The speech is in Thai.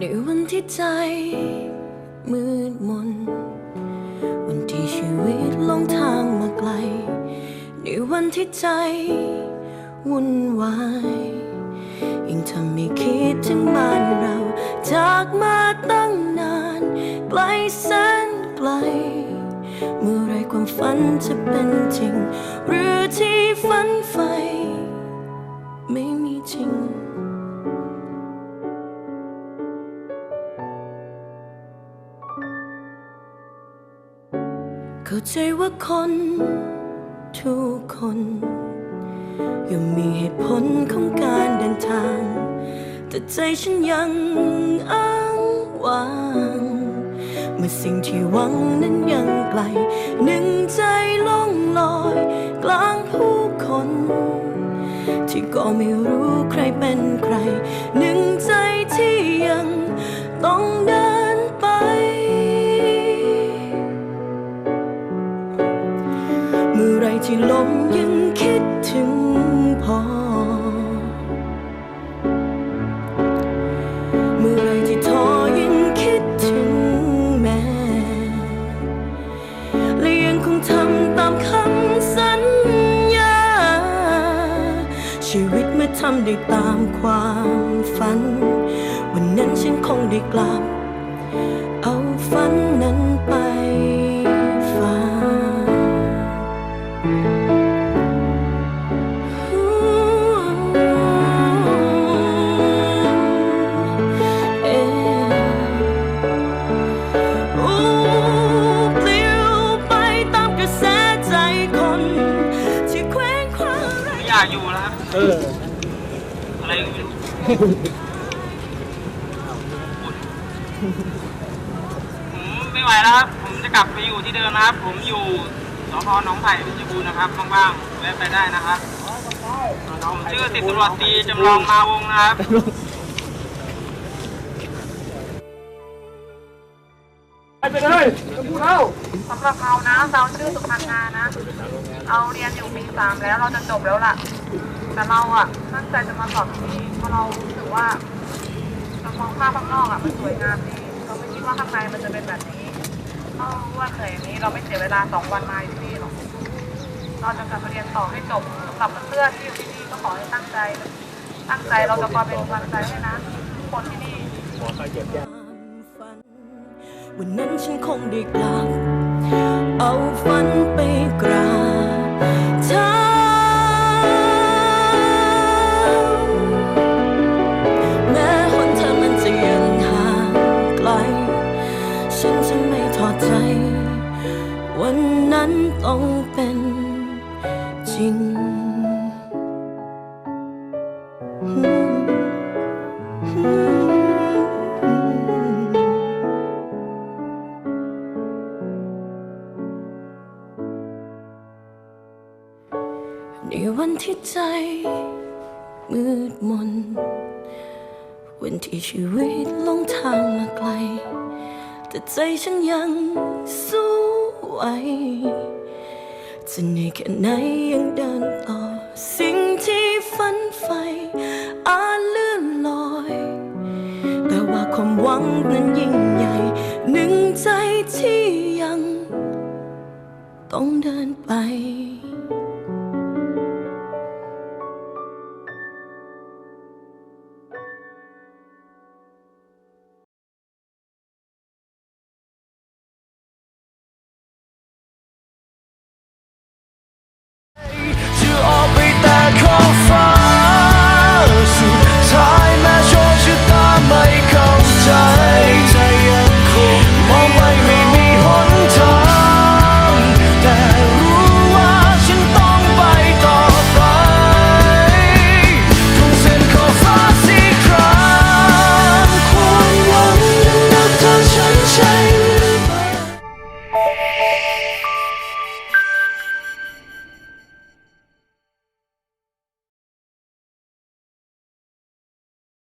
ในวันที่ใจมืดมน วันที่ชีวิตลงทางมาไกล ในวันที่ใจวุ่นวายยิ่งทำให้คิดถึงบ้านเรา จากมาตั้งนาน ไกลแสนไกล เมื่อไรความฝันจะเป็นจริง หรือที่ฝันใฝ่ไม่มีจริง เข้าใจว่าคนทุกคนย่อมมีเหตุผลของการเดินทาง แต่ใจฉันยังอ้างว้างเมื่อสิ่งที่หวังนั้นยังไกล หนึ่งใจล่องลอย กลางผู้คน ที่ก็ไม่รู้ใครเป็นใคร หนึ่งใจที่ยังต้องเดิน มื่อไรที่ลมยังคิดถึงพ่อ เมื่อไรที่ท้อยังคิดถึงแม่ และยังคงทำตามคำสัญญา ชีวิตเมื่อทำได้ตามความฝัน วันนั้นฉันคงได้กลับ เอาฝันนั้นไปากอยู่แล้วครับ เออ อะไรก็ไม่รู้ผมไม่ไหวแล้วครับ ผมจะกลับไปอยู่ที่เดิมนะครับ ผมอยู่สพหนองไผ่เพชรบูรณ์นะครับว่างๆแวะไปได้นะครับผมชื่อสิบตำรวจตรีจำลองมาวงนะครับ ไปเลยพูดเอาสำหรับเรานะเราชื่อสุพันนานะ เราเรียนอยู่ปีสามแล้วเราจะจบแล้วล่ะ แต่เราอะตั้งใจจะมาสอบที่นี่เพราะเรารู้สึกว่าเรามองภาพข้างนอกอะมันสวยงามดีเราไม่คิดว่าข้างในมันจะเป็นแบบนี้เรารู้ว่าเหนื่อยอย่างนี้เราไม่เสียเวลาสองวันมาอยู่ที่นี่หรอกเราจะกลับมาเรียนต่อให้จบสำหรับเพื่อนที่อยู่ที่นี่ก็ขอให้ตั้งใจ ตั้งใจเราจะคอยเป็นกำลังใจให้นะทุกคนที่นี่ความฝัน วันนั้นฉันคงได้กลับ เอาฝันไปกราบเท้าแม้หนทางมันจะยังห่างไกล ฉันจะไม่ทอดใจ วันนั้นต้องเป็นจริง ในวันที่ใจ มืดมน วันที่ชีวิตลงทางมาไกล แต่ใจฉันยังสู้ไหวจะเหนื่อยแค่ไหนยังเดินต่อ สิ่งที่ฝันใฝ่อาจเลื่อนลอย แต่ว่าความหวังนั้นยิ่งใหญ่ หนึ่งใจที่ยัง ต้องเดินไป